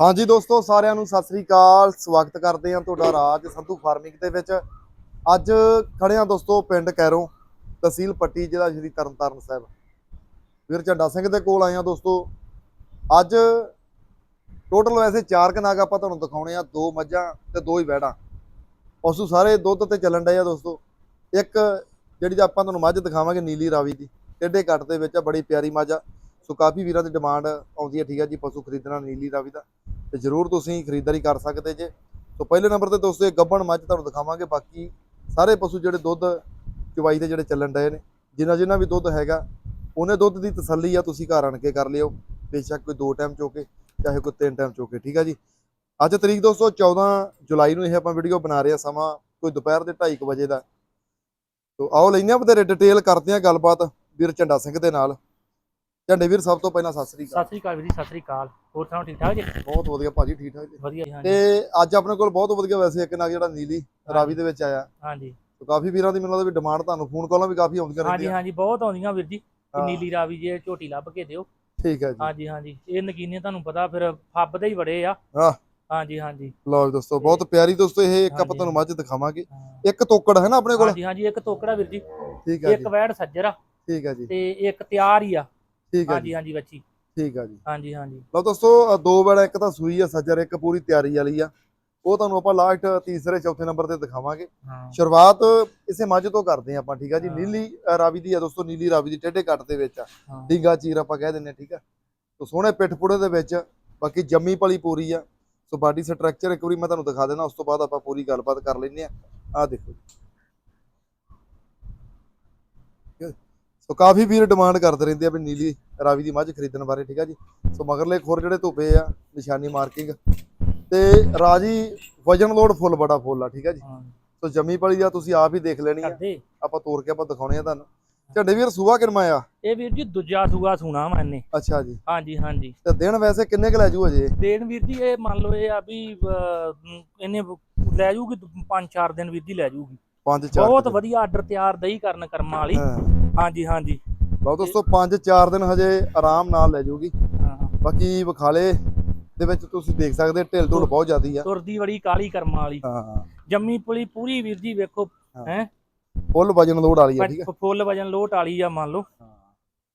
ਹਾਂਜੀ ਦੋਸਤੋ, ਸਾਰਿਆਂ ਨੂੰ ਸਤਿ ਸ੍ਰੀ ਅਕਾਲ। ਸਵਾਗਤ ਕਰਦੇ ਹਾਂ ਤੁਹਾਡਾ ਰਾਜ ਸੰਧੂ ਫਾਰਮਿੰਗ ਦੇ ਵਿੱਚ। ਅੱਜ ਖੜੇ ਹਾਂ ਦੋਸਤੋ, ਪਿੰਡ ਕੈਰੋਂ, ਤਹਿਸੀਲ ਪੱਟੀ, ਜ਼ਿਲ੍ਹਾ ਸ਼੍ਰੀ ਤਰਨਤਾਰਨ ਸਾਹਿਬ। ਵੀਰ ਝੰਡਾ ਸਿੰਘ ਦੇ ਕੋਲ ਆਏ ਹਾਂ ਦੋਸਤੋ। ਅੱਜ ਟੋਟਲ ਵੈਸੇ ਚਾਰ ਕਨਾਗ ਆਪਾਂ ਤੁਹਾਨੂੰ ਦਿਖਾਉਣੇ ਆ, ਦੋ ਮੱਝਾਂ ਤੇ ਦੋ ਹੀ ਵੈੜਾਂ। ਪਸ਼ੂ ਸਾਰੇ ਦੁੱਧ ਤੇ ਚੱਲਣ ਡਏ ਆ ਦੋਸਤੋ। ਇੱਕ ਜਿਹੜੀ ਤਾਂ ਆਪਾਂ ਤੁਹਾਨੂੰ ਮੱਝ ਦਿਖਾਵਾਂਗੇ, ਨੀਲੀ ਰਾਵੀ ਦੀ। ਟੇਢੇ ਕੱਟ ਦੇ ਵਿੱਚ ਆ, ਬੜੀ ਪਿਆਰੀ ਮੱਝ ਆ। ਸੋ ਕਾਫੀ ਵੀਰਾਂ ਦੀ ਡਿਮਾਂਡ ਆਉਂਦੀ ਹੈ ਠੀਕ ਹੈ ਜੀ, ਪਸ਼ੂ ਖਰੀਦਣਾ ਨੀਲੀ ਰਾਵੀ ਦਾ। ਤੇ ਜਰੂਰ ਤੁਸੀਂ ਖਰੀਦਦਾਰੀ ਕਰ ਸਕਦੇ ਜੇ। ਸੋ ਪਹਿਲੇ ਨੰਬਰ ਤੇ ਦੋਸਤੋ, ਇਹ ਗੱਬਣ ਮੱਝ ਤੁਹਾਨੂੰ ਦਿਖਾਵਾਂਗੇ। ਬਾਕੀ ਸਾਰੇ ਪਸ਼ੂ ਜਿਹੜੇ ਦੁੱਧ ਚਵਾਈ ਦੇ ਜਿਹੜੇ ਚੱਲਣ ਡਏ ਨੇ ਜਿਨ੍ਹਾਂ ਜਿਨ੍ਹਾਂ ਵੀ ਦੁੱਧ ਹੈਗਾ, ਉਹਨੇ ਦੁੱਧ ਦੀ ਤਸੱਲੀ ਆ, ਤੁਸੀਂ ਘਰ ਆਣ ਕੇ ਕਰ ਲਿਓ। ਬੇਸ਼ੱਕ ਕੋਈ ਦੋ ਟਾਈਮ ਚੋਕੇ, ਚਾਹੇ ਕੋਈ ਤਿੰਨ ਟਾਈਮ ਚੋਕੇ, ਠੀਕ ਆ ਜੀ? ਅੱਜ ਤਰੀਕ ਦੋਸਤੋ 14 ਜੁਲਾਈ ਨੂੰ ਇਹ ਆਪਾਂ ਵੀਡੀਓ ਬਣਾ ਰਹੇ ਆ ਸਮਾਂ, ਕੋਈ ਦੁਪਹਿਰ ਦੇ 2:30 ਵਜੇ ਦਾ। ਸੋ ਆਓ ਲੈਂਦੇ ਆ ਬਥੇਰੇ ਡਿਟੇਲ ਕਰਦੇ ਆ ਗੱਲਬਾਤ ਵੀਰ ਝੰਡਾ ਸਿੰਘ ਦੇ ਨਾਲ। ਝੰਡੇ ਵੀਰ ਸਭ ਤੋਂ ਪਹਿਲਾਂ ਸਤਿ ਸ੍ਰੀ ਅਕਾਲ। ਸਤਿ ਸ੍ਰੀ ਅਕਾਲ ਵੀਰ ਜੀ ਸਤਿ ਸ੍ਰੀ ਅਕਾਲ। ਹੋਰ ਸੁਣਾਓ ਠੀਕ ਠਾਕ ਜੀ? ਬਹੁਤ ਵਧੀਆ ਭਾਜੀ ਠੀਕ ਠਾਕ ਜੀ। ਵਧੀਆ ਜੀ, ਤੇ ਹਾਂਜੀ ਅੱਜ ਆਪਣੇ ਕੋਲ ਬਹੁਤ ਵਧੀਆ ਵੈਸੇ ਇੱਕ ਨਗ ਜਿਹੜਾ ਨੀਲੀ ਰਾਵੀ ਦੇ ਵਿੱਚ ਆਇਆ। ਹਾਂਜੀ। ਤੇ ਕਾਫੀ ਵੀਰਾਂ ਦੀ ਮੈਨੂੰ ਲੱਗਦਾ ਵੀ ਡਿਮਾਂਡ ਤੁਹਾਨੂੰ ਫੋਨ ਕਾਲਾਂ ਵੀ ਕਾਫੀ ਆਉਂਦੀਆਂ ਹਾਂਜੀ ਰਹਿੰਦੀਆਂ। ਹਾਂਜੀ ਬਹੁਤ ਆਉਂਦੀਆਂ ਵੀਰ ਜੀ। ਨੀਲੀ ਰਾਵੀ ਜੇ ਝੋਟੀ ਲੱਭ ਕੇ ਦਿਓ। ਠੀਕ ਹੈ ਜੀ। ਹਾਂਜੀ ਹਾਂਜੀ। ਇਹ ਨਗੀਨੇ ਤੁਹਾਨੂੰ ਪਤਾ ਫਿਰ ਫੱਬ ਦੇ ਹੀ ਬੜੇ ਆ। ਹਾਂ। ਹਾਂਜੀ ਹਾਂਜੀ। ਲਓ ਜੀ ਦੋਸਤੋ ਬਹੁਤ ਪਿਆਰੀ ਦੋਸਤੋ ਇਹ ਇੱਕ ਆਪਾਂ ਹਾਂਜੀ, ਤੁਹਾਨੂੰ ਮੱਝ ਦਿਖਾਵਾਂਗੇ। ਇੱਕ ਤੋਕੜ ਹੈ ਨਾ ਆਪਣੇ ਕੋਲ? ਹਾਂਜੀ ਹਾਂਜੀ ਇੱਕ ਤੋਕੜਾ ਵੀਰ ਜੀ। ਠੀਕ ਹੈ ਜੀ। ਇੱਕ ਵੈੜ ਸੱਜਰ ਆ। ਠੀਕ ਹੈ ਜੀ। ਤੇ ਇੱਕ ਤਿਆਰ ਹੀ ਆ। ਠੀਕ ਹੈ ਹਾਂਜੀ ਜੀ। ਹਾਂਜੀ ਬੱਚੀ। ਠੀਕ ਹੈ ਜੀ। ਹਾਂਜੀ ਹਾਂਜੀ। ਲਓ ਦੋਸਤੋ ਦੋ ਵੇੜਾ ਇੱਕ ਤਾਂ ਸੂਈ ਆ ਸੱਜਰ ਇੱਕ ਪੂਰੀ ਤਿਆਰੀ ਵਾਲੀ ਆ। ਉਹ ਤੁਹਾਨੂੰ ਆਪਾਂ ਲਾਸਟ ਤੀਸਰੇ ਚੌਥੇ ਨੰਬਰ ਤੇ ਦਿਖਾਵਾਂਗੇ। ਹਾਂ। ਸ਼ੁਰੂਆਤ ਇਸੇ ਮੱਝ ਤੋਂ ਕਰਦੇ ਹਾਂ ਆਪਾਂ ਠੀਕ ਆ ਜੀ। ਹਾਂ। ਨੀਲੀ ਅ, ਰਾਵੀ ਦੀ ਆ ਦੋਸਤੋ ਨੀਲੀ ਰਾਵੀ ਦੀ ਟੇਢੇ ਕੱਟ ਦੇ ਵਿੱਚ ਆ। ਹਾਂ। ਢੀਂਗਾ ਚੀਰ ਆਪਾਂ ਕਹਿ ਦਿੰਨੇ ਆ ਠੀਕ ਆ। ਸੋ ਸੋਹਣੇ ਪਿੱਠ ਪੁੜੇ ਦੇ ਵਿੱਚ ਬਾਕੀ ਜੰਮੀ ਪਲੀ ਪੂਰੀ ਆ। ਸੋ ਬਾਡੀ ਸਟਰਕਚਰ ਇੱਕ ਵਾਰੀ ਮੈਂ ਤੁਹਾਨੂੰ ਦਿਖਾ ਦੇਣਾ ਉਸ ਤੋਂ ਬਾਅਦ ਆਪਾਂ ਪੂਰੀ ਗੱਲਬਾਤ ਕਰ ਲੈਂਦੇ ਆ। ਆ ਦੇਖੋ ਠੀਕ ਹੈ। ਸੋ ਕਾਫੀ ਵੀਰ ਡਿਮਾਂਡ ਕਰਦੇ ਰਹਿੰਦੇ ਆ ਵੀ ਨੀਲੀ ਰਾਵੀ ਦੀ ਮੱਝ ਖਰੀਦਣ ਬਾਰੇ ਠੀਕ ਆ ਜੀ? ਸੋ ਮਗਰਲੇ ਖੁਰ ਜਿਹੜੇ ਧੁੱਪੇ ਆ ਨਿਸ਼ਾਨੀ ਮਾਰਕਿੰਗ ਤੇ ਰਾਜੀ ਵਜਨ ਲੋਡ ਫੁੱਲ ਬੜਾ ਫੁੱਲ ਆ ਠੀਕ ਆ ਜੀ। ਸੋ ਜੰਮੀ ਪਲੀ ਆ ਤੁਸੀਂ ਆਪ ਹੀ ਦੇਖ ਲੈਣੀ ਆ। ਆਪਾਂ ਤੋੜ ਕੇ ਆਪਾਂ ਦਿਖਾਉਣੇ ਆ ਤੁਹਾਨੂੰ। ਝੰਡੇ ਵੀਰ ਸੂਆ ਕਿਨਮਾ ਆ? ਇਹ ਵੀਰ ਜੀ ਦੂਜਾ ਸੂਆ ਸੁਣਾ ਵਾ ਇਹਨੇ। ਅੱਛਾ ਜੀ। ਹਾਂਜੀ ਹਾਂਜੀ। ਤੇ ਦਿਨ ਵੈਸੇ ਕਿੰਨੇ ਕੁ ਲੈ ਜੂ ਅਜੇ? ਦੇਣ ਵੀਰ ਜੀ ਇਹ ਮੰਨ ਲਓ ਇਹ ਆ ਵੀ ਇਹਨੇ ਲੈ ਜੂਗੀ 5-4 ਦਿਨ ਵੀਰ ਜੀ ਲੈ ਜੂਗੀ। ਪੰਜ ਚਾਰ ਬਹੁਤ ਦਿਨ। ਵਧੀਆ ਆਰਡਰ ਤਿਆਰ ਦਈ ਕਰਨ ਕਰਮਾਂ ਵਾਲੀ। ਹਾਂਜੀ ਹਾਂਜੀ। ਲਓ ਦੋਸਤੋ 5-4 ਦਿਨ ਹਜੇ ਆਰਾਮ ਨਾਲ ਲੈ ਜੂਗੀ। ਹਾਂ। ਬਾਕੀ ਵਿਖਾਲੇ ਦੇ ਵਿੱਚ ਤੁਸੀਂ ਦੇਖ ਸਕਦੇ ਢਿੱਲ ਢੁੱਲ ਬਹੁਤ ਜ਼ਿਆਦੀ ਆ। ਤੁਰਦੀ ਬੜੀ ਕਾਲੀ ਕਰਮਾਂ ਵਾਲੀ। ਹਾਂ ਜੰਮੀ ਪੁਲੀ ਪੂਰੀ ਵੀਰ ਜੀ ਵੇਖੋ ਹਾਂ। ਹੈ? ਫੁੱਲ ਵਜਨ ਲੋਡ ਵਾਲੀ ਆ ਠੀਕ ਆ। ਫੁੱਲ ਵਜਨ ਲੋਟ ਵਾਲੀ ਆ ਮੰਨ ਲਓ। ਹਾਂ।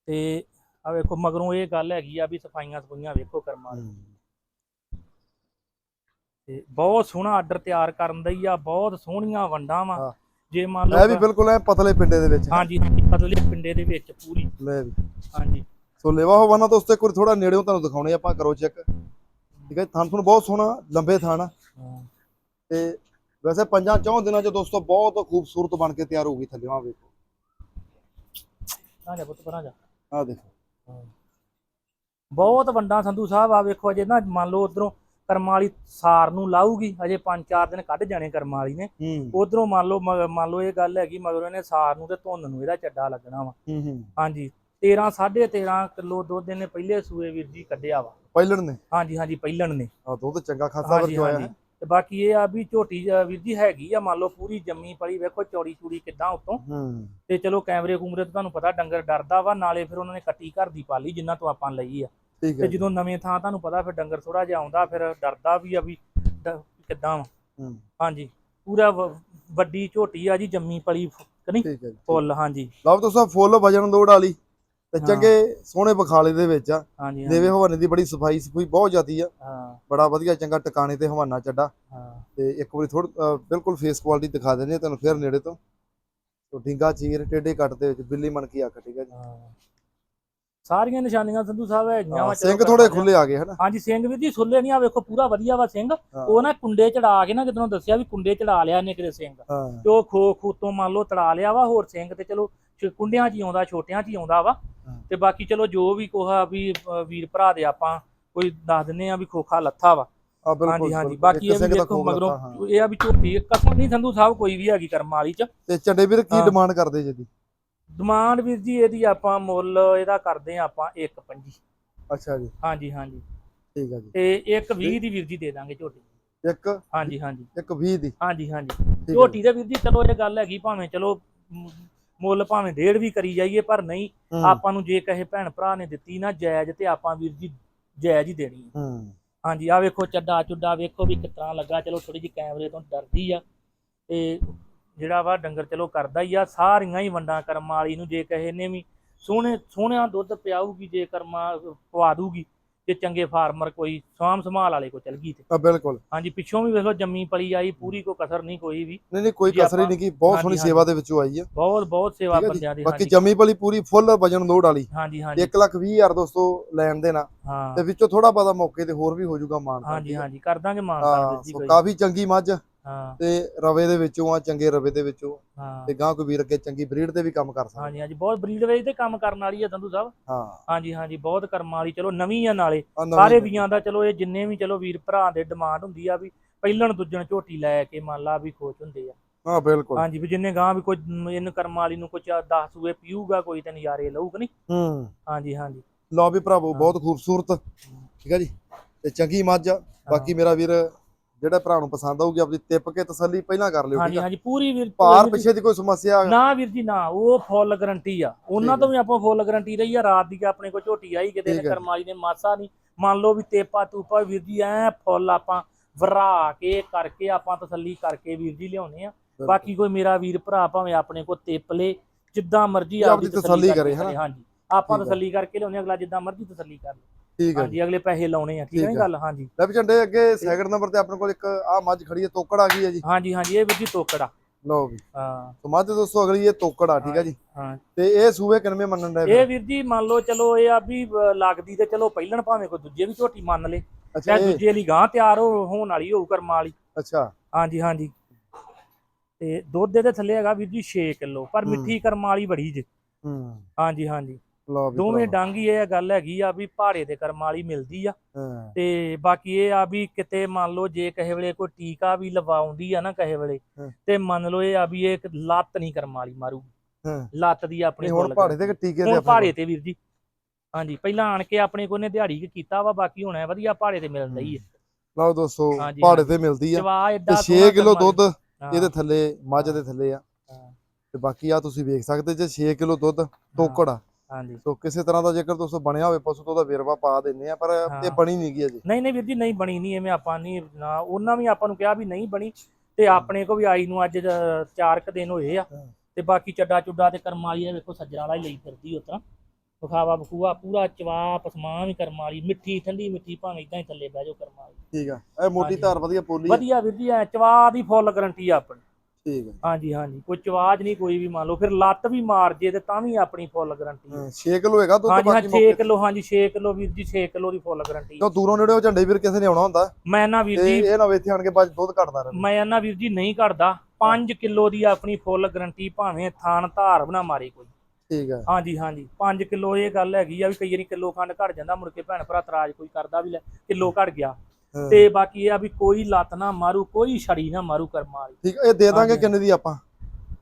ਤੇ ਆ ਵੇਖੋ ਮਗਰੋਂ ਇਹ ਗੱਲ ਹੈਗੀ ਆ ਵੀ ਸਫਾਈਆਂ ਸਫਾਈਆਂ ਵੇਖੋ ਕਰਮਾਂ ਵਾਲੀ। ਤੇ ਬਹੁਤ ਸੋਹਣਾ ਆਰਡਰ ਤਿਆਰ ਕਰਨ ਦਈ ਆ ਬਹੁਤ ਸੋਹਣੀਆਂ ਵੰਡਾਂ ਹਾਂ। ਵਾ ਜੇ ਮੰਨ ਇਹ ਵੀ ਲਓ ਬਿਲਕੁਲ ਐ ਪਤਲੇ ਪਿੰਡੇ ਦੇ ਵਿੱਚ। ਹਾਂਜੀ ਹਾਂਜੀ ਪਤਲੇ ਪਿੰਡੇ ਦੇ ਵਿੱਚ ਪੂਰੀ। ਲੈ ਵੀ। ਹਾਂਜੀ। ਸੋ ਲੇਵਾ ਹੋਵਾਨਾ ਦੋਸਤੋ ਇੱਕ ਵਾਰ ਥੋੜਾ ਨੇੜਿਓਂ ਤੁਹਾਨੂੰ ਦਿਖਾਉਣੇ ਆਪਾਂ ਕਰੋ ਚੈੱਕ ਠੀਕ ਹੈ ਥਣ ਤੁਹਾਨੂੰ ਬਹੁਤ ਸੋਹਣਾ ਲੰਬੇ ਥਣ ਆ। ਤੇ ਵੈਸੇ ਪੰਜਾਂ ਚੌਂ ਦਿਨਾਂ ਚ ਦੋਸਤੋ ਬਹੁਤ ਖੂਬਸੂਰਤ ਬਣ ਕੇ ਤਿਆਰ ਹੋ ਗਈ ਥੱਲੇ ਆ ਵੇਖੋ। ਆ ਜਾ ਪੁੱਤ ਪਰਾਂ ਜਾ। ਆ ਦੇਖੋ। ਬਹੁਤ ਵੱਡਾ ਸੰਧੂ ਸਾਹਿਬ ਆ ਵੇਖੋ ਅਜੇ ਨਾ ਮੰਨ ਲਓ ਉਧਰੋਂ ਕਰਮਾਂ ਵਾਲੀ ਸਾਰ ਨੂੰ ਲਾਊਗੀ ਅਜੇ 5-4 ਦਿਨ ਕੱਢ ਜਾਣੇ ਕਰਮਾਂ ਵਾਲੀ ਨੇ। ਉਧਰੋਂ ਮੰਨ ਲਓ ਮੰਨ ਲਓ ਇਹ ਗੱਲ ਹੈਗੀ ਮਗਰੋਂ ਇਹਨੇ ਸਾਰ ਨੂੰ ਤੇ ਧੁੰਨ ਨੂੰ ਇਹਦਾ ਚੱਡਾ ਲੱਗਣਾ ਵਾ। ਹਾਂਜੀ 13 13.5 ਕਿਲੋ ਦੁੱਧ ਇਹਨੇ ਪਹਿਲੇ ਸੂਏ ਵੀਰ ਜੀ ਕੱਢਿਆ ਵਾ। ਪਹਿਲਣ ਨੇ? ਹਾਂਜੀ ਹਾਂਜੀ ਪਹਿਲਣ ਨੇ। ਆ ਦੁੱਧ ਚੰਗਾ ਖਾਸਾ ਵਰ ਹਾਂਜੀ ਜੋ ਆਇਆ ਹਾਂਜੀ। ਤੇ ਬਾਕੀ ਇਹ ਆ ਵੀ ਝੋਟੀ ਵੀਰ ਜੀ ਹੈਗੀ ਆ ਮੰਨ ਲਓ ਪੂਰੀ ਜੰਮੀ ਪਲੀ ਵੇਖੋ ਚੌੜੀ ਚੂੜੀ ਕਿੱਦਾਂ ਉਤੋਂ। ਤੇ ਚਲੋ ਕੈਮਰੇ ਕੂਮਰੇ ਤੋਂ ਤੁਹਾਨੂੰ ਪਤਾ ਡੰਗਰ ਡਰਦਾ ਵਾ ਨਾਲੇ ਫਿਰ ਉਹਨਾਂ ਨੇ ਕੱਟੀ ਘਰ ਦੀ ਪਾਲੀ ਜਿੰਨਾ ਤੋਂ ਆਪਾਂ ਲਈ ਆ। ਠੀਕ ਤੇ ਹੈ ਜਦੋਂ ਨਵੇਂ ਥਾਂ ਤੁਹਾਨੂੰ ਪਤਾ ਫਿਰ ਡੰਗਰ ਥੋੜਾ ਜਿਹਾ ਆਉਂਦਾ ਫਿਰ ਡਰਦਾ ਵੀ ਆ ਵੀ ਡ- ਕਿੱਦਾਂ ਵਾ। ਹੂੰ। ਹਾਂਜੀ ਪੂਰਾ ਵ- ਵੱਡੀ ਝੋਟੀ ਆ ਜੀ ਜੰਮੀ ਪਲੀ ਫ- ਕਿ ਨਹੀਂ? ਠੀਕ ਹੈ ਜੀ ਫੁੱਲ ਹਾਂਜੀ। ਲਓ ਦੋਸਤੋ ਫੁੱਲ ਵਜਨ ਲੋਡ ਵਾਲੀ ਤੇ ਹਾਂ। ਚੰਗੇ ਸੋਹਣੇ ਬਖਾਲੇ ਦੇ ਵਿੱਚ ਆ। ਹਾਂਜੀ ਦੇਵੇ ਹਵਾਨੇ ਦੀ ਬੜੀ ਸਫ਼ਾਈ ਸਫੂਈ ਬਹੁਤ ਜ਼ਿਆਦੀ ਆ। ਹਾਂ। ਬੜਾ ਵਧੀਆ ਚੰਗਾ ਟਿਕਾਣੇ ਤੇ ਹਵਾਨਾ ਚੱਡਾ। ਹਾਂ। ਤੇ ਇੱਕ ਵਾਰੀ ਥੋੜ ਬਿਲਕੁਲ ਫੇਸ ਕੁਆਲਿਟੀ ਦਿਖਾ ਦਿੰਦੇ ਆ ਤੁਹਾਨੂੰ ਫਿਰ ਨੇੜੇ ਤੋਂ। ਤੋ ਢਿੰਗਾ ਚੀਰ ਟੇਡੇ ਕੱਟ ਦੇ ਵਿੱਚ ਬਿੱਲੀ ਮਣ ਕੀ ਅੱਖ ਠੀਕ ਹੈ ਜੀ। ਹਾਂ। ਸਾਰੀਆਂ ਨਿਸ਼ਾਨੀਆਂ ਸੰਧੂ ਸਾਹਿਬ ਹੈਗੀਆਂ ਵਾ ਸਿੰਘ ਥੋੜੇ। ਖੁੱਲੇ ਆ ਗਏ ਹਨਾ ਹਾਂਜੀ ਸਿੰਘ ਵੀਰ ਜੀ ਸੁੱਲੇ ਨਹੀਂ ਆ ਵੇਖੋ ਪੂਰਾ ਵਧੀਆ ਵਾ ਸਿੰਘ। ਉਹ ਨਾ ਕੁੰਡੇ ਚੜਾ ਕੇ ਨਾ ਕਿਦੋਂ ਦੱਸਿਆ ਵੀ ਕੁੰਡੇ ਚੜਾ ਲਿਆ ਨੇ ਕਿਤੇ ਸਿੰਘ ਤੇ ਉਹ ਖੋ ਖੂਤੋਂ ਮੰਨ ਲਓ ਤੜਾ ਲਿਆ ਵਾ ਹੋਰ ਸਿੰਘ ਤੇ ਚਲੋ ਕੁੰਡਿਆਂ 'ਚ ਹੀ ਆਉਂਦਾ ਛੋਟਿਆਂ 'ਚ ਹੀ ਆਉਂਦਾ ਵਾ। ਤੇ ਬਾਕੀ ਚਲੋ ਜੋ ਵੀ ਕੋਹਾ ਵੀ ਵੀਰ ਭਰਾ ਦੇ ਆਪਾਂ ਕੋਈ ਦੱਸ ਦਿੰਨੇ ਆ ਵੀ ਖੋਖਾ ਲੱਥਾ ਵਾ ਹਾਂਜੀ ਹਾਂਜੀ। ਬਾਕੀ ਇਹ ਦੇਖੋ ਮਗਰੋਂ। ਇਹ ਆ ਵੀ ਝੋਟੀ ਕਸਮ ਨਹੀਂ ਸੰਧੂ ਸਾਹਿਬ ਕੋਈ ਵੀ ਹੈਗੀ ਕਰਮ ਵਾਲੀ 'ਚ ਤੇ ਚੰਡੇ ਵੀਰ ਕੀ। ਡਿਮਾਂਡ ਕਰਦੇ ਜੀ ਡਿਮਾਂਡ ਵੀਰ ਜੀ ਇਹਦੀ ਆਪਾਂ ਮੁੱਲ ਇਹਦਾ ਕਰਦੇ ਆ ਆਪਾਂ 1.25 ਅੱਛਾ ਜੀ। ਹਾਂਜੀ ਹਾਂਜੀ। ਠੀਕ ਹੈ ਜੀ। ਤੇ ਇੱਕ 20 ਦੀ ਵੀਰ ਜੀ ਦੇ ਦਾਂਗੇ ਝੋਟੀ। ਇੱਕ? ਹਾਂਜੀ ਹਾਂਜੀ। ਇੱਕ 20 ਦੀ। ਹਾਂਜੀ ਹਾਂਜੀ। ਝੋਟੀ ਦੇ ਵੀਰ ਜੀ ਚਲੋ ਇਹ ਗੱਲ ਹੈਗੀ ਭਾਵੇਂ ਚਲੋ ਮੁੱਲ ਭਾਵੇਂ ਡੇਢ ਵੀ ਕਰੀ ਜਾਈਏ ਪਰ ਨਹੀਂ ਆਪਾਂ ਨੂੰ ਜੇ ਕਹੇ ਭੈਣ ਭਰਾ ਨੇ ਦਿੱਤੀ ਨਾ ਜਾਇਜ਼ ਤੇ ਆਪਾਂ ਵੀਰ ਜੀ ਜਾਇਜ਼ ਹੀ ਦੇਣੀ ਹੈ। ਹਾਂਜੀ ਆ ਵੇਖੋ ਚੱਡਾ ਚੁੱਡਾ ਵੇਖੋ ਵੀ ਕਿਤਨਾ ਲੱਗਾ। ਚਲੋ ਥੋੜੀ ਜਿਹੀ ਕੈਮਰੇ ਤੋਂ ਡਰਦੀ ਆ। ਤੇ ਜਿਹੜਾ ਵਾ ਡੰਗਰ ਚਲੋ ਕਰਦਾ ਹੀ ਆ ਸਾਰੀਆਂ ਹੀ ਵੰਡਾਂ ਕਰਮ ਵਾਲੀ ਨੂੰ ਜੇ ਕਹੇ ਨੇ ਵੀ ਸੋਹਣੇ ਸੋਹਣਿਆ ਦੁੱਧ ਪਿਆਊਗੀ ਜੇ ਕਰਮਾ ਪਵਾ ਦੂਗੀ ਤੇ ਚੰਗੇ ਫਾਰਮਰ ਕੋਈ ਸਾਂਭ ਸੰਭਾਲ ਵਾਲੇ ਕੋ ਚਲ ਗਈ ਤੇ। ਆ ਬਿਲਕੁਲ। ਹਾਂਜੀ ਪਿੱਛੋਂ ਵੀ ਵੇਖ ਲਓ ਜੰਮੀ ਪਲੀ ਆਈ ਪੂਰੀ ਕੋ ਕਸਰ ਨਹੀਂ ਕੋਈ ਵੀ। ਨਹੀਂ ਨਹੀਂ ਕੋਈ ਕਸਰ ਹੀ ਨਹੀਂ ਕੀ ਬਹੁਤ ਸੋਹਣੀ। ਸੇਵਾ ਦੇ ਵਿੱਚੋਂ ਆਈ ਆ। ਬਹੁਤ ਬਹੁਤ ਸੇਵਾ ਬੰਦਿਆਂ ਦੀ ਬਾਕੀ ਜਮੀ ਭਲੀ ਪੂਰੀ ਫੁੱਲ ਵਜਨ ਲੋਡ ਵਾਲੀ। ਹਾਂਜੀ ਹਾਂਜੀ। 1 ਲੱਖ 20 ਹਜ਼ਾਰ ਦੋਸਤੋ ਲੈਣ ਦੇ ਨਾ ਹਾਂ। ਤੇ ਵਿੱਚੋਂ ਥੋੜਾ ਬਹੁਤਾ ਮੌਕੇ ਤੇ ਹੋਰ ਵੀ ਹੋ ਜਾਊਗਾ ਮਾਨ ਹਾਂਜੀ ਹਾਂਜੀ ਕਰ ਦਾਂਗੇ ਮਾਨਤਾ ਹਾਂ ਵੀਰ ਜੀ ਕਾਫੀ ਚੰਗੀ ਮੱਝ। ਹਾਂ। ਤੇ ਰਵੇ ਦੇ ਵਿੱਚੋਂ ਆ ਚੰਗੇ ਰਵੇ ਦੇ ਵਿੱਚੋਂ। ਹਾਂ। ਤੇ ਗਾਂ ਕੋਈ ਵੀਰ ਅੱਗੇ ਚੰਗੀ ਬਰੀਡ ਤੇ ਵੀ ਕੰਮ ਕਰ ਸਕਦਾ। ਹਾਂਜੀ ਹਾਂਜੀ ਬਹੁਤ ਬਰੀਡ ਵੇਜ ਤੇ ਕੰਮ ਕਰਨ ਵਾਲੀ ਆ ਸੰਧੂ ਸਾਹਿਬ। ਹਾਂ। ਹਾਂਜੀ ਹਾਂਜੀ ਬਹੁਤ ਕਰਮਾਂ ਵਾਲੀ ਚਲੋ ਨਵੀਂ ਆ ਨਾਲੇ। ਸਾਰੇ। ਵੀਆਂ ਦਾ ਚਲੋ ਇਹ ਜਿੰਨੇ ਵੀ ਚਲੋ ਵੀਰ ਭਰਾ ਦੇ ਡਿਮਾਂਡ ਹੁੰਦੀ ਆ ਵੀ ਪਹਿਲਣ ਦੂਜਣ ਝੋਟੀ ਲੈ ਕੇ ਮੰਨ ਲਾ ਵੀ ਖੁਸ਼ ਹੁੰਦੇ ਆ। ਹਾਂ ਬਿਲਕੁਲ। ਹਾਂਜੀ ਵੀ ਜਿੰਨੇ ਗਾਂ ਵੀ ਕੋਈ ਇਹਨ ਕਰਮਾਂ ਵਾਲੀ ਨੂੰ ਕੁਝ 10 ਸੂਏ ਪੀਊਗਾ ਕੋਈ ਤੇ ਨਜ਼ਾਰੇ ਲਊਗਾ ਨਹੀਂ? ਹੂੰ। ਹਾਂਜੀ ਹਾਂਜੀ। ਲਓ ਵੀ ਭਰਾਵੋ। ਬਹੁਤ ਖੂਬਸੂਰਤ। ਠੀਕ ਹੈ ਜੀ? ਤੇ ਚੰਗੀ ਮੱਝ ਆ। ਬਾਕੀ ਮੇਰਾ ਵੀਰ ਜਿਹੜਾ ਭਰਾ ਨੂੰ ਪਸੰਦ ਆਊਗੀ ਆਪਣੀ ਤਿੱਪ ਕੇ ਤਸੱਲੀ ਪਹਿਲਾਂ ਕਰ ਲਿਓ ਹਾਂਜੀ ਹਾਂਜੀ ਪੂਰੀ ਵੀਰ ਭਾਰ ਪਿੱਛੇ ਦੀ ਕੋਈ ਸਮੱਸਿਆ ਨਾ ਵੀਰ ਜੀ ਨਾ ਉਹ ਫੁੱਲ ਗਰੰਟੀ ਆ। ਉਹਨਾਂ ਤੋਂ ਵੀ ਆਪਾਂ ਫੁੱਲ ਗਰੰਟੀ ਰਹੀ ਆ ਰਾਤ ਦੀ ਕਿ ਆਪਣੇ ਕੋਲ ਝੋਟੀ ਆਈ ਕਿਤੇ ਨੇ। ਕਰਮਾਲੀ ਨੇ ਮਾਸਾ ਨਹੀਂ। ਮੰਨ ਲਓ ਵੀ ਤੇਪਾ ਤੂਪਾ ਵੀਰ ਜੀ ਐ ਫੁੱਲ ਆਪਾਂ ਵਰਾ ਕੇ ਕਰਕੇ ਆਪਾਂ ਤਸੱਲੀ ਕਰਕੇ ਵੀਰ ਜੀ ਲਿਆਉਨੇ ਆ। ਬਾਕੀ ਕੋਈ ਮੇਰਾ ਵੀਰ ਭਰਾ ਭਾਵੇਂ ਆਪਣੇ ਕੋਲ ਤਿੱਪ ਲੇ ਜਿੱਦਾਂ ਮਰਜ਼ੀ ਆਪਦੀ ਆਪਦੀ ਤਸੱਲੀ ਕਰੇ? ਹਾਂਜੀ। ਆਪਾਂ। ਤਸੱਲੀ ਕਰਕੇ ਲਿਆਉਨੇ ਅਗਲਾ ਜਿੱਦਾਂ ਮਰਜ਼ੀ ਤਸੱਲੀ ਕਰ ਲੇ। ਠੀਕ ਹੈ ਹਾਂਜੀ ਅਗਲੇ ਪੈਸੇ ਲਾਉਣੇ ਆ ਠੀਕ ਹੈ। ਗੱਲ? ਹਾਂਜੀ। ਲੈ ਵੀ ਝੰਡੇ ਅੱਗੇ ਸੈਕਿੰਡ ਨੰਬਰ ਤੇ ਆਪਣੇ ਕੋਲ ਇੱਕ ਆ ਮੱਝ ਖੜੀ ਹੈ ਤੋਕੜ ਆ ਗਈ ਹੈ ਜੀ। ਹਾਂਜੀ ਹਾਂਜੀ ਇਹ ਵੀਰ ਜੀ ਤੋਕੜਾ ਲਓ ਵੀ। ਹਾਂ। ਸੋ ਮੱਝ ਦੋਸਤੋ ਅਗਲੀ ਇਹ ਤੋਕੜ ਆ ਠੀਕ ਹੈ ਜੀ। ਹਾਂ ਤੇ ਇਹ ਸੂਏ ਕਿੰਨਵੇਂ ਮੰਨਣ ਦਾ ਇਹ ਵੀਰ ਜੀ ਮੰਨ ਲਓ ਚਲੋ ਇਹ ਆ ਵੀ ਲੱਗਦੀ ਤੇ ਚਲੋ ਪਹਿਲਣ ਭਾਵੇਂ ਕੋਈ ਦੂਜੇ ਵੀ ਝੋਟੀ ਮੰਨ ਲੇ। ਅੱਛਾ ਦੂਜੇ ਲਈ ਗਾਂ ਤਿਆਰ ਹੋ ਹੋਣ ਵਾਲੀ ਹੋਊ ਕਰਮਾਂ ਵਾਲੀ। ਅੱਛਾ। ਹਾਂਜੀ ਹਾਂਜੀ। ਤੇ ਦੁੱਧ ਦੇ ਥੱਲੇ ਹੈਗਾ ਵੀਰ ਜੀ 6 ਕਿਲੋ ਪਰ। ਮਿੱਠੀ ਕਰਮਾਂ ਵਾਲੀ ਬੜੀ ਜੇ। ਹਾਂਜੀ ਹਾਂਜੀ। ਲਓ ਵੀ ਦੋਵੇਂ ਭਰਾਵੋ। ਡਾਂਗੀ ਇਹ ਗੱਲ ਹੈਗੀ ਆ ਵੀ ਪਹਾੜੇ ਦੇ ਕਰਮਾਂ ਵਾਲੀ ਮਿਲਦੀ ਆ। ਹਾਂ। ਤੇ ਬਾਕੀ ਇਹ ਆ ਵੀ ਕਿਤੇ ਮੰਨ ਲਓ ਜੇ ਕਿਸੇ ਵੇਲੇ ਕੋਈ ਟੀਕਾ ਵੀ ਲਵਾਉਂਦੀ ਆ ਨਾ ਕਿਸੇ ਵੇਲੇ ਹਾਂ। ਤੇ ਮੰਨ ਲਓ ਇਹ ਆ ਵੀ ਇਹ ਇੱਕ ਲੱਤ ਨਹੀਂ ਕਰਮਾਂ ਵਾਲੀ ਮਾਰੂ ਹਾਂ। ਲੱਤ ਦੀ ਆਪਣੀ ਨਹੀਂ ਹੁਣ ਪਹਾੜੇ ਤੇ ਕਿ ਟੀਕੇ ਦੇ ਹੁਣ ਪਹਾੜੇ ਤੇ ਵੀਰ ਜੀ। ਹਾਂਜੀ ਪਹਿਲਾਂ ਆਣ ਕੇ ਆਪਣੇ ਕੋਲ ਨੇ ਦਿਹਾੜੀ ਕੁ ਕੀਤਾ ਵਾ ਬਾਕੀ ਹੁਣ ਐ ਵਧੀਆ ਪਹਾੜੇ ਤੇ ਮਿਲਦਾ ਹੀ ਹੈ। ਲਓ ਦੋਸਤੋ ਹਾਂਜੀ, ਪਹਾੜੇ ਤੇ ਮਿਲਦੀ ਆ। ਜਵਾ ਤੇ ਐਡਾ 6 ਕਿਲੋ ਦੁੱਧ ਹਾਂ, ਇਹਦੇ ਥੱਲੇ ਮੱਝ ਦੇ ਥੱਲੇ ਆ। ਹਾਂ, ਤੇ ਬਾਕੀ ਆ ਤੁਸੀਂ ਵੇਖ ਸਕਦੇ ਜੇ 6 ਕਿਲੋ ਦੁੱਧ ਤੋਕੜ ਆ। ਹਾਂਜੀ। ਸੋ ਕਿਸੇ ਤਰ੍ਹਾਂ ਦਾ ਜੇਕਰ ਦੋਸਤੋ ਬਣਿਆ ਹੋਵੇ ਪਸ਼ੂ ਤੋਂ ਉਹਦਾ ਵੇਰਵਾ ਪਾ ਦਿੰਨੇ ਆ ਪਰ ਇਹ। ਬਣੀ ਨਹੀਂ ਗਈ ਅਜੇ। ਨਹੀਂ ਨਹੀਂ ਵੀਰ ਜੀ ਨਹੀਂ ਬਣੀ ਨਹੀਂ ਐਵੇਂ ਆਪਾਂ ਨਹੀਂ ਨਾ ਉਹਨਾਂ ਵੀ ਆਪਾਂ ਨੂੰ ਕਿਹਾ ਵੀ ਨਹੀਂ ਬਣੀ ਤੇ ਆਪਣੇ ਕੋ ਵੀ ਆਈ ਨੂੰ ਅੱਜ ਜ- ਚਾਰ ਕੁ ਦਿਨ ਹੋਏ ਆ। ਤੇ ਬਾਕੀ ਚੱਡਾ ਚੁੱਡਾ ਤੇ ਕਰਮ ਵਾਲੀ ਆ ਵੇਖੋ ਸੱਜਣਾ ਵਾਲਾ ਹੀ ਲਈ ਫਿਰਦੀ ਉਤਰਾ ਬਖਾਵਾ ਬਖੂਆ ਪੂਰਾ ਚਵਾ ਪਸਮਾਨ ਵੀ ਕਰਮ ਵਾਲੀ ਮਿੱਠੀ ਠੰਡੀ ਮਿੱਠੀ ਭਾਵੇਂ ਇਦਾਂ ਹੀ ਥੱਲੇ ਬਹਿ ਜਾਓ ਕਰਮ ਵਾਲੀ। ਠੀਕ ਆ। ਇਹ ਮੋਟੀ। ਧਾਰ ਵਧੀਆ ਪੋਲੀ ਵਧੀਆ ਵੀਰ ਜੀ ਐ ਚਵਾ ਦੀ ਫੁੱਲ ਗਰੰਟੀ ਆ ਆਪਣੀ। ਠੀਕ ਹਾਂਜੀ ਹਾਂਜੀ। ਕੋਈ ਚਵਾਜ ਨਹੀਂ ਕੋਈ ਵੀ ਮੰਨ ਲਓ। ਫਿਰ ਲੱਤ ਵੀ ਮਾਰ ਜੇ ਤੇ ਤਾਂ ਵੀ ਆਪਣੀ ਫੁੱਲ ਗਾਰੰਟੀ ਹੈ 6 ਕਿਲੋ ਹੈਗਾ ਦੁੱਧ ਹਾਂਜੀ ਹਾਂ ਬਾਕੀ 6 ਮੌਕੇ ਕਿਲੋ ਹਾਂਜੀ 6 ਕਿਲੋ ਵੀਰ ਜੀ 6 ਕਿਲੋ ਦੀ ਫੁੱਲ ਗਾਰੰਟੀ ਕਿਉਂ ਦੂਰੋਂ ਨੇੜੇ ਝੰਡੇ ਵੀਰ ਕਿਸੇ ਨੇ ਆਉਣਾ ਹੁੰਦਾ? ਮੈਂ ਨਾ ਵੀਰ ਤੇ ਜੀ ਇਹ ਨਾ ਵੇ ਇੱਥੇ ਆਣ ਕੇ ਬਾਅਦ ਦੁੱਧ ਘਟਦਾ ਰਹੇ। ਮੈਂ ਨਾ ਵੀਰ ਜੀ ਨਹੀਂ ਘਟਦਾ। 5 ਕਿਲੋ ਦੀ ਆਪਣੀ ਫੁੱਲ ਗਾਰੰਟੀ ਭਾਵੇਂ ਥਾਨ ਧਾਰ ਬਣਾ ਮਾਰੇ ਕੋਈ। ਠੀਕ ਆ। ਹਾਂਜੀ ਹਾਂਜੀ। 5 ਕਿਲੋ ਇਹ ਗੱਲ ਹੈਗੀ ਆ ਵੀ ਕਈ ਵਾਰੀ ਕਿਲੋ ਖੰਡ ਘਟ ਜਾਂਦਾ ਮੁੜ ਕੇ ਭੈਣ ਭਰਾ ਤਰਾਜ ਕੋਈ ਕਰਦਾ ਵੀ ਲੈ ਕਿਲੋ ਘਟ ਗਿਆ। ਹਾਂ। ਤੇ ਬਾਕੀ ਇਹ ਆ ਵੀ ਕੋਈ ਲੱਤ ਨਾ ਮਾਰੂ ਕੋਈ ਛੜੀ ਨਾ ਮਾਰੂ ਕਰਮਾ ਵਾਲੀ। ਠੀਕ ਇਹ ਦੇ ਦਾਂਗੇ। ਕਿੰਨੇ ਦੀ ਆਪਾਂ?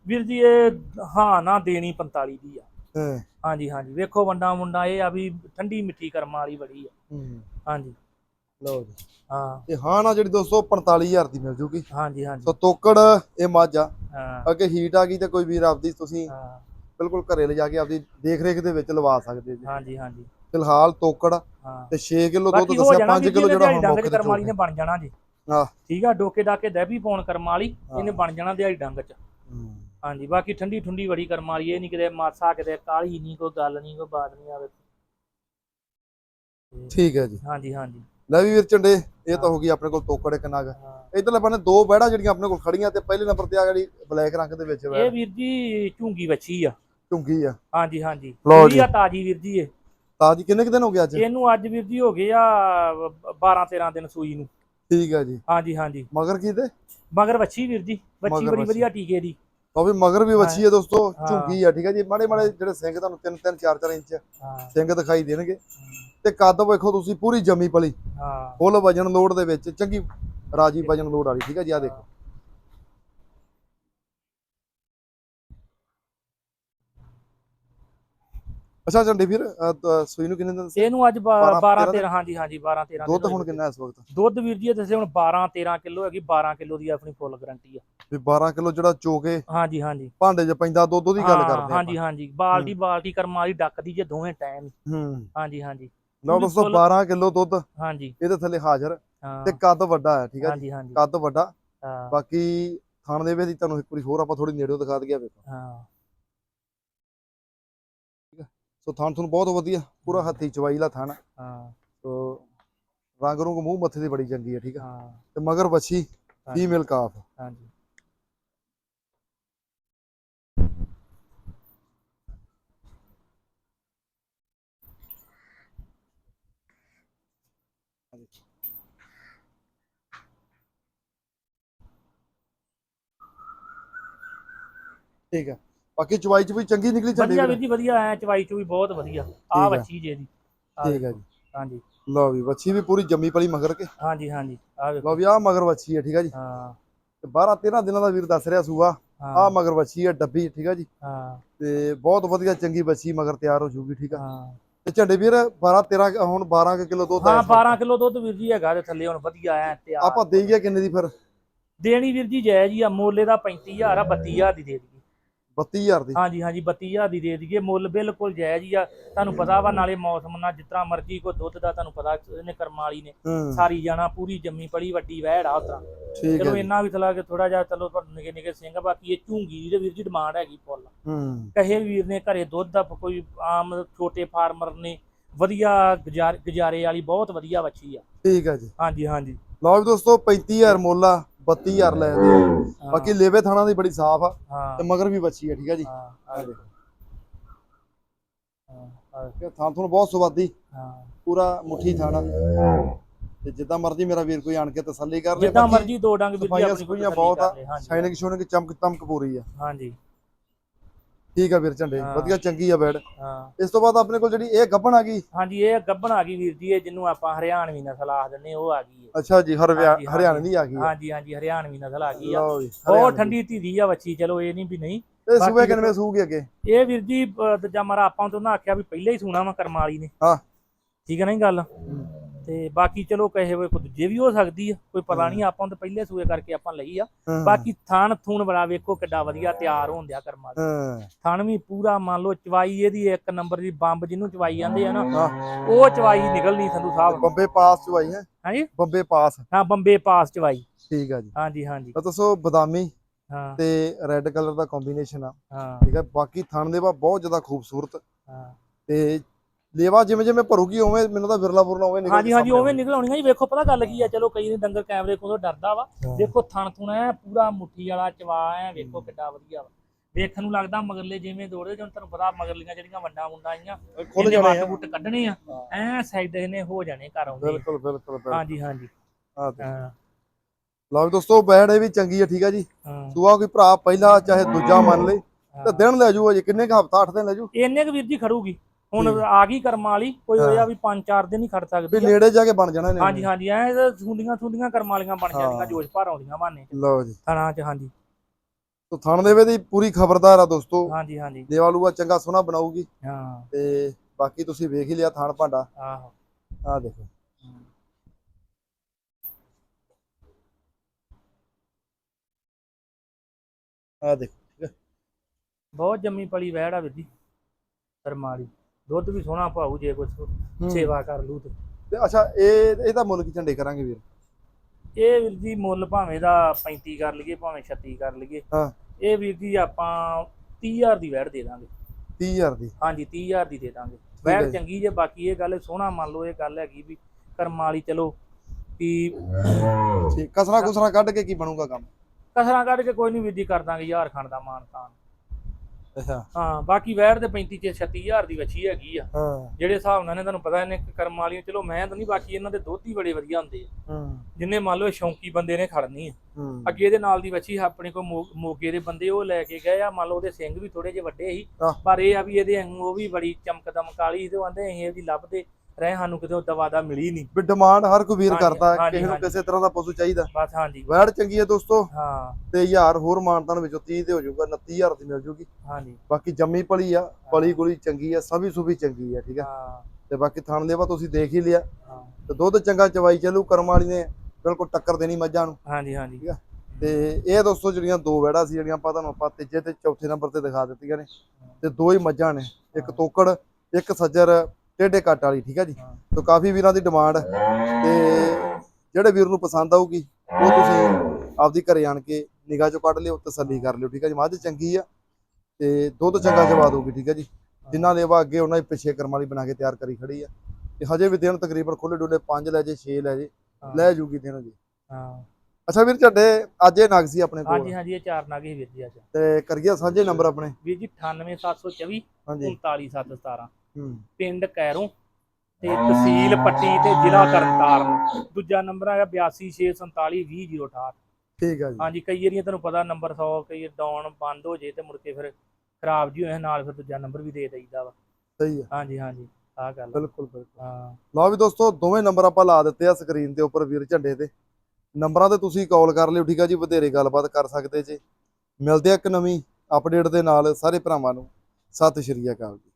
ਵੀਰ ਜੀ ਇਹ ਹਾਂ ਨਾ ਦੇਣੀ 45 ਦੀ ਆ। ਹਾਂ। ਹਾਂਜੀ ਹਾਂਜੀ। ਵੇਖੋ ਵੰਡਾ ਮੁੰਡਾ ਇਹ ਆ ਵੀ ਠੰਡੀ ਮਿੱਠੀ ਕਰਮਾਂ ਵਾਲੀ ਬੜੀ ਆ। ਹੂੰ। ਹਾਂਜੀ। ਲਓ ਜੀ। ਹਾਂ। ਇਹ ਹਾਂ ਨਾ ਜਿਹੜੀ ਦੋਸਤੋ 45000 ਦੀ ਮਿਲ ਜੂਗੀ। ਹਾਂਜੀ ਹਾਂਜੀ। ਸੋ ਤੋਕੜ ਇਹ ਮੱਝ ਆ। ਹਾਂ। ਅੱਗੇ ਹੀਟ ਆ ਗਈ ਤੇ ਕੋਈ ਵੀਰ ਆਪਦੀ ਤੁਸੀਂ ਹਾਂ। ਬਿਲਕੁਲ ਘਰੇ ਲਿਜਾ ਕੇ ਆਪਦੀ ਦੇਖ ਰੇਖ ਦੇ ਵਿੱਚ ਲਵਾ ਸਕਦੇ ਜੀ। ਹਾਂਜੀ ਹਾਂਜੀ। ਫਿਲਹਾਲ ਤੋਕੜ ਤੇ 6 ਕਿਲੋ ਦੁੱਧ ਦੱਸਿਆ ਜਾਣਾ 5 ਵੀਰ ਜੀ ਕਿਲੋ ਜਿਹੜਾ ਹੁਣ ਤੇ ਕਰਮ ਵਾਲੀ ਨੇ ਬਣ ਜਾਣਾ ਜੀ। ਹਾਂ। ਠੀਕ ਆ ਡੋਕੇ ਡਾਕੇ ਦਹਿ ਪਾਉਣ ਕਰਮ ਵਾਲੀ ਇਹਨੇ। ਬਣ ਜਾਣਾ ਦਿਹਾੜੀ ਡੰਗ ਚ। ਹਾਂਜੀ ਬਾਕੀ ਠੰਡੀ ਠੰਡੀ ਬੜੀ ਕਰਮ ਵਾਲੀ ਇਹ ਨਹੀਂ ਕਿਤੇ ਮਾਸਾ ਕਿਤੇ ਕਾਲੀ ਨਹੀਂ ਕੋਈ ਗੱਲ ਨਹੀਂ ਕੋਈ ਬਾਤ ਨਹੀਂ ਆਵੇ। ਠੀਕ ਹੈ ਜੀ। ਹਾਂਜੀ ਹਾਂਜੀ। ਲੈ ਵੀ ਵੀਰ ਚੰਡੇ ਇਹ ਤਾਂ ਹਾਂ। ਗਈ ਆਪਣੇ ਕੋਲ ਤੋਕੜ ਇੱਕ ਨਗ। ਹਾਂ। ਇਧਰਲੇ ਬੰਨੇ ਦੋ ਬੈੜਾ ਜਿਹੜੀਆਂ ਆਪਣੇ ਕੋਲ ਖੜੀਆਂ ਤੇ ਪਹਿਲੇ ਨੰਬਰ ਤੇ ਆ ਜਿਹੜੀ ਬਲੈਕ ਰੰਗ ਦੇ ਵਿੱਚ ਇਹ ਵੀਰ ਜੀ ਝੂੰਗੀ ਵੱਛੀ ਆ। ਝੁੰਗੀ ਆ। ਹਾਂਜੀ ਹਾਂਜੀ। ਜੀ। ਆ ਤਾਜੀ ਵੀਰ ਜੀ ਇਹ। ਤਾਜੀ ਕਿੰਨੇ ਕੁ ਦਿਨ ਹੋ ਗਏ ਅੱਜ? ਇਹਨੂੰ ਅੱਜ ਵੀਰ ਜੀ ਹੋ ਗਏ ਆ 12 13 ਦਿਨ ਸੂਈ ਨੂੰ। ਠੀਕ ਹੈ ਜੀ। ਹਾਂਜੀ ਹਾਂਜੀ। ਮਗਰ ਕੀ ਤੇ? ਮਗਰ ਵੱਛੀ ਵੀਰ ਜੀ ਵੱਛੀ ਬੜੀ। ਵਧੀਆ ਟੀਕੇ ਦੀ। ਉਹ ਵੀ ਮਗਰ ਵੀ ਵੱਛੀ ਹੈ। ਦੋਸਤੋ। ਝੁੰਗੀ ਆ ਠੀਕ ਹੈ ਜੀ। ਮਾੜੇ ਮਾੜੇ ਜਿਹੜੇ ਸਿੰਘ ਤੁਹਾਨੂੰ 3 3 4 4 ਇੰਚ ਸਿੰਘ ਦਿਖਾਈ ਦੇਣਗੇ। ਤੇ ਕੱਦ ਵੇਖੋ ਤੁਸੀਂ ਪੂਰੀ ਜੰਮੀ ਪਲੀ। ਹਾਂ। ਫੁੱਲ ਵਜਨ ਲੋਡ ਦੇ ਵਿੱਚ ਚੰਗੀ ਰਾਜੀ ਵਜਨ ਲੋਡ ਵਾਲੀ ਠੀਕ ਹੈ ਜੀ ਆ ਦੇਖੋ। ਅੱਛਾ ਚੰਡੀ ਤ- ਸੂਈ ਨੂੰ ਕਿੰਨੇ ਦਿਨ ਦੱਸੇ? ਇਹਨੂੰ ਅੱਜ 12 12 13 ਹਾਂਜੀ ਹਾਂਜੀ 12 13 ਦੁੱਧ ਹੁਣ ਕਿੰਨਾ ਇਸ ਵਕਤ? ਦੁੱਧ ਵੀਰ ਜੀ ਇਹ ਦੱਸੇ ਹੁਣ 12 13 ਕਿਲੋ ਹੈਗੀ 12 ਕਿਲੋ ਦੀ ਆਪਣੀ ਫੁੱਲ ਗਾਰੰਟੀ ਆ। ਵੀ 12 ਕਿਲੋ ਜਿਹੜਾ ਚੋਕੇ ਹਾਂਜੀ ਹਾਂਜੀ। ਭਾਂਡੇ 'ਚ ਪੈਂਦਾ ਦੁੱਧ ਦੀ ਗੱਲ ਹਾਂ, ਕਰਦੇ ਹਾਂਜੀ ਹਾਂਜੀ। ਬਾਲਟੀ ਬਾਲਟੀ ਕਰਮ ਵਾਲੀ ਡੱਕਦੀ ਜੇ ਦੋਵੇਂ ਟਾਈਮ ਹੂੰ। ਹਾਂਜੀ ਹਾਂਜੀ। ਲਓ ਦੋਸਤੋ ਫੁੱਲ- 12 ਕਿਲੋ ਦੁੱਧ। ਹਾਂਜੀ। ਇਹਦੇ ਥੱਲੇ ਹਾਜ਼ਰ। ਹਾਂ। ਤੇ ਕੱਦ ਵੱਡਾ ਹੈ ਠੀਕ ਹੈ ਜੀ? ਹਾਂਜੀ ਹਾਂਜੀ। ਕੱਦ ਵੱਡਾ। ਹਾਂ। ਬਾਕੀ ਥਣ ਦੇ ਵਿੱਚ ਤੁਹਾਨੂੰ ਇੱਕ ਵਾਰੀ ਹੋਰ ਆਪਾਂ ਥੋੜੀ ਨੇੜਿਓਂ ਦਿਖਾ ਦਈਏ ਵੇਖੋ। ਹਾਂ। ਸੋ ਥਣ ਤੁਹਾਨੂੰ ਬਹੁਤ ਵਧੀਆ ਪੂਰਾ ਹੱਥੀ ਚਵਾਈ ਦਾ ਥਣ ਹਾਂ। ਸੋ ਰੰਗ ਰੁੰਗ ਮੂੰਹ ਮੱਥੇ ਦੀ ਬੜੀ ਚੰਗੀ ਹੈ ਠੀਕ ਹੈ ਹਾਂ। ਤੇ ਮਗਰ ਵੱਛੀ। ਫੀਮੇਲ ਕਾਫ ਹਾਂਜੀ। ਠੀਕ ਹੈ ਬਾਕੀ ਚਵਾਈ ਚ ਵੀ ਚੰਗੀ ਨਿਕਲੀ ਝੰਡੀ ਵਧੀਆ ਵੀਰ। ਜੀ ਵਧੀਆ ਐ ਚਵਾਈ ਚੂ ਵੀ ਬਹੁਤ ਵਧੀਆ। ਆ। ਬੱਚੀ ਜੇ ਦੀ ਠੀਕ ਹੈ ਜੀ। ਹਾਂਜੀ। ਲਓ ਵੀ ਵੱਛੀ ਵੀ ਪੂਰੀ ਜੰਮੀ ਪਲੀ ਮਗਰ ਕੇ। ਹਾਂਜੀ ਹਾਂਜੀ। ਆ ਵੇਖੋ ਲਓ ਵੀ ਆ ਮਗਰ ਵੱਛੀ ਹੈ ਠੀਕ ਹੈ ਜੀ। ਹਾਂ। ਤੇ 12 13 ਦਿਨਾਂ ਦਾ ਵੀਰ ਦੱਸ ਰਿਹਾ ਸੂਆ। ਆ ਮਗਰ ਵੱਛੀ ਹੈ ਡੱਬੀ ਠੀਕ ਹੈ ਜੀ। ਹਾਂ। ਤੇ ਬਹੁਤ ਵਧੀਆ ਚੰਗੀ ਵੱਛੀ ਮਗਰ ਤਿਆਰ ਹੋ ਜੂਗੀ ਠੀਕ ਹੈ। ਹਾਂ। ਤੇ ਝੰਡੇ ਵੀਰ 12 13 ਹੁਣ 12 ਕਿਲੋ ਦੁੱਧ ਹਾਂ। ਆਇਆ 12 ਕਿਲੋ ਦੁੱਧ ਵੀਰ ਜੀ ਹੈਗਾ ਤੇ ਥੱਲੇ ਹੁਣ ਵਧੀਆ ਐ ਤੇ ਆਪਾਂ ਦੇਈਏ ਕਿੰਨੇ ਦੀ ਫਿਰ? ਦੇਣੀ ਵੀਰ ਜੀ ਜਾਇਜ਼ ਹੀ ਆ। ਮੋਲੇ ਦਾ 35000 ਆ 32000 ਦੀ ਦੇ ਦਈਏ। 32000 ਦੀ। ਹਾਂਜੀ ਹਾਂਜੀ 32000 ਦੀ ਦੇ ਦਈਏ। ਮੁੱਲ ਬਿਲਕੁਲ ਜਾਇਜ਼ ਹੀ ਆ। ਤੁਹਾਨੂੰ ਪਤਾ ਵਾ ਨਾਲੇ ਮੌਸਮ ਨਾਲ ਤਰ੍ਹਾਂ ਮਰਜ਼ੀ ਕੋਈ ਦੁੱਧ ਦਾ ਤੁਹਾਨੂੰ ਪਤਾ ਇਹਨੇ ਕਰਮ ਵਾਲੀ ਨੇ। ਸਾਰੀ ਜਾਣਾ ਪੂਰੀ ਜੰਮੀ ਪੜੀ ਵੱਡੀ ਵਹਿੜ ਆ ਉਤਰਾ ਚਲੋ। ਇੰਨਾ ਵੀ ਤਲਾ ਕੇ ਥੋੜਾ ਜਿਹਾ ਚਲੋ ਤੁਹਾਡੇ ਨਿਕੇ ਨਿਕੇ ਸਿੰਘ ਬਾਕੀ ਇਹ ਝੂੰਗੀ ਦੀ ਵੀਰ ਜੀ ਡਿਮਾਂਡ ਹੈਗੀ ਫੁੱਲ। ਕਹੇ ਵੀਰ ਨੇ ਘਰੇ ਦੁੱਧ ਦਾ ਕੋਈ ਆਮ ਛੋਟੇ ਫਾਰਮਰ ਨੇ ਵਧੀਆ ਗੁਜ਼ਾਰ- ਗੁਜ਼ਾਰੇ ਵਾਲੀ ਬਹੁਤ ਵਧੀਆ ਵੱਛੀ ਆ। ਠੀਕ ਹੈ ਜੀ। ਹਾਂਜੀ ਹਾਂਜੀ। ਲਓ ਦੋਸਤੋ 35000 ਮੁੱਲ ਆ। 32000 ਲੈ ਦੇ ਹਾਂ, ਬਾਕੀ ਲੇਵੇ ਥਾਣਾ ਦੀ ਬੜੀ ਸਾਫ਼ ਆ ਤੇ ਮਗਰ ਵੀ ਵੱਛੀ ਹੈ ਠੀਕ ਹੈ ਜੀ? ਹਾਂ ਆ ਦੇਖੋ। ਥਾਂ ਤੁਹਾਨੂੰ ਬਹੁਤ ਸਵਾਦੀ। ਹਾਂ। ਪੂਰਾ ਮੁੱਠੀ ਥਾਣਾ। ਤੇ ਜਿੱਦਾਂ ਮਰਜ਼ੀ ਮੇਰਾ ਵੀਰ ਕੋਈ ਆਣ ਕੇ ਤਸੱਲੀ ਕਰ ਲੇ ਜਿੱਦਾਂ ਮਰਜ਼ੀ ਦੋ ਡੰਗ ਸਫਾਈਆਂ ਆਪਣੀ ਸਫੂਈਆਂ ਬਹੁਤ ਆ। ਸ਼ਾਈਨਿੰਗ ਸ਼ੂਨਿੰਗ ਚਮਕ ਤਮਕ ਪੂਰੀ ਆ। ਹਾਂਜੀ। ਠੀਕ ਆ ਵੀਰ ਝੰਡੇ ਹਾਂ। ਵਧੀਆ ਚੰਗੀ ਆ ਬੈਡ। ਹਾਂ। ਇਸ ਤੋਂ ਬਾਅਦ ਆਪਣੇ ਕੋਲ ਜਿਹੜੀ ਇਹ ਗੱਭਣ ਆ ਗਈ? ਹਾਂਜੀ ਇਹ ਗੱਬਣ ਆ ਗਈ ਵੀਰ ਜੀ ਇਹ ਜਿਹਨੂੰ ਆਪਾਂ ਹਰਿਆਣਵੀ ਨਸਲ ਆਖ ਦਿੰਦੇ ਉਹ ਆ ਗਈ ਹੈ। ਅੱਛਾ ਜੀ ਹਰਿਆ- ਹਾਂਜੀ, ਹਾਂਜੀ। ਹਰਿਆਣੇ ਦੀ ਆ ਗਈ ਆ ਹਾਂਜੀ ਹਾਂਜੀ ਹਰਿਆਣਵੀ ਨਸਲ ਆ ਗਈ ਆ। ਲਓ ਜੀ ਬਹੁਤ ਹਰਿਆਣੇ ਠੰਡੀ ਧੀਰੀ ਆ ਵੱਛੀ ਚਲੋ ਇਹ ਨਹੀਂ ਵੀ ਨਹੀਂ। ਇਹ ਸੂਏ ਕਿੰਨੇ ਸੂਗੇ ਅੱਗੇ? ਇਹ ਵੀਰ ਜੀ ਅਹ ਦੂਜਾ ਮਾਰਾ ਆਪਾਂ ਤੋਂ ਨਾ ਆਖਿਆ ਵੀ ਪਹਿਲਾਂ ਹੀ ਸੁਣਾ ਵਾ ਕਰਮ ਵਾਲੀ ਨੇ। ਹਾਂ। ਠੀਕ ਹੈ ਨਾ ਇਹ ਗੱਲ? ਤੇ ਬਾਕੀ ਚਲੋ ਕਹੇ ਹੋਏ ਕੋਈ ਦੂਜੇ ਵੀ ਹੋ ਸਕਦੀ ਆ ਕੋਈ ਪਤਾ ਨਹੀਂ ਆਪਾਂ ਤਾਂ ਪਹਿਲੇ ਸੂਏ ਕਰਕੇ ਆਪਾਂ ਲਈ ਆ। ਬਾਕੀ ਥਣ ਥੂਣ ਬੜਾ ਵੇਖੋ ਕਿੱਡਾ ਵਧੀਆ ਤਿਆਰ ਹੋਣ ਦਿਆ ਕਰਮ ਥਣ ਵੀ ਪੂਰਾ ਮੰਨ ਲਓ ਚਵਾਈ ਇਹਦੀ ਇੱਕ ਨੰਬਰ ਦੀ ਬੰਬ ਜਿਹਨੂੰ ਚਵਾਈ ਜਾਂਦੇ ਆ ਨਾ। ਉਹ ਚਵਾਈ ਨਿਕਲਣੀ ਸੰਧੂ ਸਾਹਿਬ। ਬੰਬੇ ਪਾਸ ਚ ਆਈ ਹੈ? ਹਾਂਜੀ? ਬੰਬੇ ਪਾਸ। ਹਾਂ ਬੰਬੇ ਪਾਸ ਚਵਾਈ। ਠੀਕ ਆ ਜੀ। ਹਾਂਜੀ ਹਾਂਜੀ। ਤਾਂ ਦੱਸੋ ਬਦਾਮੀ ਹਾਂ। ਤੇ ਰੈੱਡ ਕਲਰ ਦਾ ਕੰਬੀਨੇਸ਼ਨ ਆ। ਹਾਂ। ਠੀਕ ਹੈ ਬਾਕੀ ਥਣ ਦੇ ਵਾ ਬਹੁਤ ਜ਼ਿਆਦਾ ਖੂਬਸੂਰਤ। ਹਾਂ। ਤੇ ਲੇਵਾ ਜਿਵੇਂ ਜਿਵੇਂ ਭਰੂਗੀ ਉਵੇਂ ਮੈਨੂੰ ਤਾਂ ਵਿਰਲਾ ਬੁਰਲਾ ਉਵੇਂ ਨਿਕਲ ਹਾਂਜੀ ਹਾਂਜੀ ਉਵੇਂ ਨਿਕਲਾਉਣੀਆਂ ਜੀ। ਵੇਖੋ ਪਤਾ ਗੱਲ ਕੀ ਆ? ਚਲੋ ਕਈ ਨੇ ਡੰਗਰ ਕੈਮਰੇ ਕੋਲੋਂ ਡਰਦਾ ਵਾ। ਦੇਖੋ ਥਣ ਥੁਣ ਐ ਪੂਰਾ ਮੁੱਠੀ ਵਾਲਾ ਚਵਾ ਐ। ਵੇਖੋ ਕਿੱਡਾ ਵਧੀਆ ਵਾ। ਵੇਖਣ ਨੂੰ ਲੱਗਦਾ ਮਗਰਲੇ ਜਿਵੇਂ ਦੌੜਦੇ ਜਦੋਂ ਤੁਹਾਨੂੰ ਪਤਾ ਮਗਰਲੀਆਂ ਜਿਹੜੀਆਂ ਵੰਡਾਂ ਮੁੰਡਾਂ ਆਈਆਂ ਖੁੱਲ ਜਾਣੇ ਆ। ਬੁੱਟ ਕੱਢਣੇ ਆ। ਐ ਸਾਈਡ ਇਹਨੇ ਹੋ ਜਾਣੇ ਘਰ ਆਉਂਦੇ ਬਿਲਕੁਲ ਬਿਲਕੁਲ ਹਾਂਜੀ ਹਾਂਜੀ। ਹਾਂ। ਲਓ ਦੋਸਤੋ ਬੈਡ ਇਹ ਵੀ ਚੰਗੀ ਆ ਠੀਕ ਆ ਜੀ। ਸੂਆ ਕੋਈ ਭਰਾ ਪਹਿਲਾ ਚਾਹੇ ਦੂਜਾ ਮੰਨ ਲੇ ਤੇ। ਦਿਨ ਲੈ ਜੂ ਅਜੇ ਕਿੰਨੇ ਕ ਹਫਤਾ 8 ਦਿਨ ਲੈ ਜੂ? ਇੰਨੇ ਕੁ ਵੀਰ ਜੀ ਖੜੂਗੀ। ਹੁਣ। ਆ ਗਈ ਕਰਮਾਂ ਵਾਲੀ ਕੋਈ। ਹੋਇਆ ਵੀ 5-4 ਦਿਨ ਹੀ ਖੜ ਵੀ ਸਕਦੀ ਆ। ਨੇੜੇ ਜਾ ਕੇ ਬਣ ਜਾਣਾ ਇਹਨੇ। ਹਾਂਜੀ ਹਾਂਜੀ ਐ ਸੁੰਡੀਆਂ ਸੁੰਡੀਆਂ ਕਰਮਾਂ ਵਾਲੀਆਂ ਬਣ ਹਾਂ। ਜਾਂਦੀਆਂ ਜੋਸ਼ ਭਰ ਆਉਂਦੀਆਂ ਬਾਨੇ ਲਓ ਜੀ। ਥਣਾ ਚ ਹਾਂਜੀ। ਤੋ ਥਣ ਦੇ ਵੇ ਦੀ ਪੂਰੀ ਖਬਰਦਾਰ ਆ ਦੋਸਤੋ। ਹਾਂਜੀ ਹਾਂਜੀ। ਦੇਵਾਲੂਆ ਚੰਗਾ ਸੋਹਣਾ ਬਣਾਊਗੀ। ਹਾਂ। ਤੇ ਬਾਕੀ ਤੁਸੀਂ ਵੇਖ ਹੀ ਲਿਆ ਥਣ ਭਾਂਡਾ। ਆਹੋ। ਆ ਦੇਖੋ। ਆ ਦੇਖੋ ਬਹੁਤ ਜੰਮੀ ਪਲੀ ਵਹਿੜ ਆ ਵੀਰ ਜੀ। ਕਰਮਾਂ ਵਾਲੀ। ਦੁੱਧ ਵੀ ਸੋਹਣਾ ਪਾਉ ਜੇ ਕੁਛ ਹੂੰ। ਸੇਵਾ ਕਰ ਲੂ ਤੇ। ਤੇ ਅੱਛਾ ਇਹ ਇਹਦਾ ਮੁੱਲ ਕੀ ਝੰਡੇ ਕਰਾਂਗੇ ਵੀਰ? ਇਹ ਵੀਰ ਜੀ ਮੁੱਲ ਭਾਵੇਂ ਦਾ 35 ਕਰ ਲਈਏ ਭਾਵੇਂ 36 ਕਰ ਲਈਏ। ਹਾਂ। ਇਹ ਵੀਰ ਜੀ ਆਪਾਂ 30000 ਦੀ ਵਹਿੜ ਦੇ ਦਾਂਗੇ। 30000 ਦੀ? ਹਾਂਜੀ 30000 ਦੀ ਦੇ ਦਾਂਗੇ। ਜੀ। ਚੰਗੀ ਜੇ ਬਾਕੀ ਇਹ ਗੱਲ ਸੋਹਣਾ ਮੰਨ ਲਓ ਇਹ ਗੱਲ ਹੈਗੀ ਵੀ ਕਰਮਾਂ ਵਾਲੀ ਚਲੋ ਵੀ ਠੀਕ ਕਸਰਾ ਕੁਸਰਾ ਕੱਢ ਕੇ ਕੀ ਬਣੂਗਾ ਕੰਮ? ਕਸਰਾਂ ਕੱਢ ਕੇ ਕੋਈ ਨਹੀਂ ਵੀਰ ਜੀ ਕਰ ਦਾਂਗੇ ਯਾਰ ਖਾਨ ਦਾ ਮਾਨ ਤਾਂ ਅੱਛਾ। ਹਾਂ ਬਾਕੀ ਵਹਿੜ ਦੇ 35 ਤੇ 36000 ਦੀ ਵੱਛੀ ਹੈਗੀ ਆ। ਹਾਂ। ਜਿਹੜੇ ਹਿਸਾਬ ਨਾਲ ਨੇ ਤੁਹਾਨੂੰ ਪਤਾ ਇਹਨੇ ਕਰਮ ਵਾਲੀਆਂ ਚਲੋ ਮੈਂ ਤਾਂ ਨਹੀਂ ਬਾਕੀ ਇਹਨਾਂ ਦੇ ਦੁੱਧ ਹੀ ਬੜੇ ਵਧੀਆ ਹੁੰਦੇ ਆ। ਹੂੰ। ਜਿੰਨੇ ਮੰਨ ਲਓ ਸ਼ੌਂਕੀ ਬੰਦੇ ਨੇ ਖੜਨੀ ਆ। ਅੱਗੇ ਇਹਦੇ ਨਾਲ ਦੀ ਵੱਛੀ ਆਪਣੇ ਕੋਲ ਮੋਗੇ ਦੇ ਬੰਦੇ ਉਹ ਲੈ ਕੇ ਗਏ ਆ ਮੰਨ ਲਓ ਉਹਦੇ ਸਿੰਘ ਵੀ ਥੋੜੇ ਜਿਹੇ ਵੱਡੇ ਸੀ। ਪਰ ਇਹ ਆ ਵੀ ਇਹਦੇ ਉਹ ਵੀ ਬੜੀ ਚਮਕ ਦਮਕਾਲੀ ਤੇ ਉਹ ਆਂਦੇ ਅਸੀਂ ਇਹਦੀ ਲੱਭਦੇ ਰਹੇ ਸਾਨੂੰ ਕਿਤੇ ਦਵਾ ਦਾ ਮਿਲੀ ਨਹੀਂ। ਵੀ ਡਿਮਾਂਡ ਹਰ ਕੋਈ ਵੀਰ ਹਾਂਜੀ, ਕਰਦਾ ਹੈ, ਹਾਂਜੀ, ਕਿਸੇ ਨੂੰ ਹਾਂਜੀ। ਕਿਸੇ ਤਰ੍ਹਾਂ ਦਾ ਪਸ਼ੂ ਚਾਹੀਦਾ। ਬਸ ਹਾਂਜੀ। ਵੈੜ ਚੰਗੀ ਹੈ ਦੋਸਤੋ। ਹਾਂ। ਤੇ ਹਜ਼ਾਰ ਹੋਰ ਮਾਨਤਾਨ ਵਿੱਚੋਂ 30 ਤੇ ਹੋ ਜਾਊਗਾ 29000 ਦੀ ਮਿਲ ਜੂਗੀ। ਹਾਂਜੀ। ਬਾਕੀ ਜੰਮੀ ਪਲੀ ਆ ਪਲੀ ਗੁਲੀ ਚੰਗੀ ਆ ਸਭੀ ਸੁਭੀ ਚੰਗੀ ਆ ਠੀਕ ਆ। ਹਾਂ। ਤੇ ਬਾਕੀ ਥਣ ਦੇਵਾ ਤੁਸੀਂ ਦੇਖ ਹੀ ਲਿਆ। ਹਾਂ। ਤੇ ਦੁੱਧ ਚੰਗਾ ਚਵਾਈ ਚੱਲੂ ਕਰਮ ਵਾਲੀ ਨੇ ਬਿਲਕੁਲ ਟੱਕਰ ਦੇਣੀ ਮੱਝਾਂ ਨੂੰ। ਹਾਂਜੀ ਹਾਂਜੀ। ਠੀਕ ਆ। ਤੇ ਇਹ ਦੋਸਤੋ ਜਿਹੜੀਆਂ ਦੋ ਵੈੜਾਂ ਸੀ ਜਿਹੜੀਆਂ ਆਪਾਂ ਤੁਹਾਨੂੰ ਆਪਾਂ ਤੀਜੇ ਤੇ ਚੌਥੇ ਨੰਬਰ ਤੇ ਦਿਖਾ ਦਿੱਤੀਆਂ ਨੇ। ਤੇ ਦੋ ਹੀ ਮੱਝਾਂ ਨੇ ਇੱਕ ਤੋਕੜ ਇੱਕ ਸੱਜਰ ਟੇਢੇ ਕੱਟ ਵਾਲੀ ਠੀਕ ਹੈ ਜੀ? ਹਾਂ। ਤੋਂ ਕਾਫੀ ਵੀਰਾਂ ਦੀ ਡਿਮਾਂਡ ਤੇ ਜਿਹੜੇ ਵੀਰ ਨੂੰ ਪਸੰਦ ਆਊਗੀ ਉਹ ਤੁਸੀਂ ਆਪਦੀ ਘਰੇ ਆਣ ਕੇ ਨਿਗਾਹ ਚੋਂ ਕੱਢ ਲਿਓ ਤਸੱਲੀ ਕਰ ਲਿਓ ਠੀਕ ਹੈ ਜੀ? ਮੱਝ ਚੰਗੀ ਆ ਤੇ ਦੁੱਧ ਚੰਗਾ ਜਵਾ ਦਊਗੀ ਠੀਕ ਹੈ ਜੀ? ਜਿੰਨਾ ਲੇਵਾ ਅੱਗੇ ਉਹਨਾਂ ਹੀ ਪਿੱਛੇ ਕਰਮ ਵਾਲੀ ਬਣਾ ਕੇ ਤਿਆਰ ਕਰੀ ਖੜੀ ਆ। ਤੇ ਹਜੇ ਵੀ ਦਿਨ ਤਕਰੀਬਨ ਖੁੱਲੇ ਡੁੱਲੇ 5 ਲੈ ਜੇ 6 ਲੈ ਜੇ ਹਾਂ। ਲੈ ਜੂਗੀ ਦਿਨ ਜੀ। ਹਾਂ। ਅੱਛਾ ਵੀਰ ਝੱਡੇ ਅੱਜ ਇਹ ਨਗ ਸੀ ਆਪਣੇ ਕੋਲ? ਹਾਂਜੀ ਹਾਂਜੀ ਇਹ ਚਾਰ ਨਾਗੇ ਵੀਰ ਜੀ ਅੱਜ। ਤੇ ਕਰੀਏ ਸਾਂਝੇ ਨੰਬਰ ਆਪਣੇ? ਵੀਰ ਜੀ 98724 ਹਾਂਜੀ। 39717 ਹੂੰ ਪਿੰਡ ਕੈਰੋਂ ਤੇ ਤਹਿਸੀਲ ਪੱਟੀ ਤੇ ਜ਼ਿਲ੍ਹਾ ਤਰਨਤਾਰਨ। ਦੂਜਾ ਨੰਬਰ ਹੈਗਾ 8264420268 ਠੀਕ ਆ ਜੀ। ਹਾਂਜੀ ਕਈ ਏਰੀਆ ਤੁਹਾਨੂੰ ਪਤਾ ਨੰਬਰ 100 ਕਈ ਡਾਊਨ ਬੰਦ ਹੋ ਜੇ ਤੇ ਮੁੜ ਕੇ ਫਿਰ ਖਰਾਬ ਜੀ ਹੋਏ ਨਾਲ ਫਿਰ ਦੂਜਾ ਨੰਬਰ ਵੀ ਦੇ ਦਈਦਾ ਵਾ। ਸਹੀ ਆ। ਹਾਂਜੀ ਹਾਂਜੀ ਆਹ ਗੱਲ ਆ। ਬਿਲਕੁਲ ਬਿਲਕੁਲ। ਹਾਂ। ਲਓ ਵੀ ਦੋਸਤੋ ਦੋਵੇਂ ਨੰਬਰ ਆਪਾਂ ਲਾ ਦਿੱਤੇ ਆ ਸਕਰੀਨ ਦੇ ਉੱਪਰ ਵੀਰ ਝੰਡੇ ਤੇ। ਨੰਬਰਾਂ ਤੇ ਤੁਸੀਂ ਕਾਲ ਕਰ ਲਿਓ ਠੀਕ ਆ ਜੀ ਵਧੇਰੇ ਗੱਲਬਾਤ ਕਰ ਸਕਦੇ ਜੇ। ਮਿਲਦੇ ਆ ਇੱਕ ਨਵੀਂ ਅਪਡੇਟ ਦੇ ਨਾਲ ਸਾਰੇ ਭਰਾਵਾਂ ਨੂੰ। ਸਤਿ ਸ਼੍ਰੀ ਅਕਾਲ ਜੀ।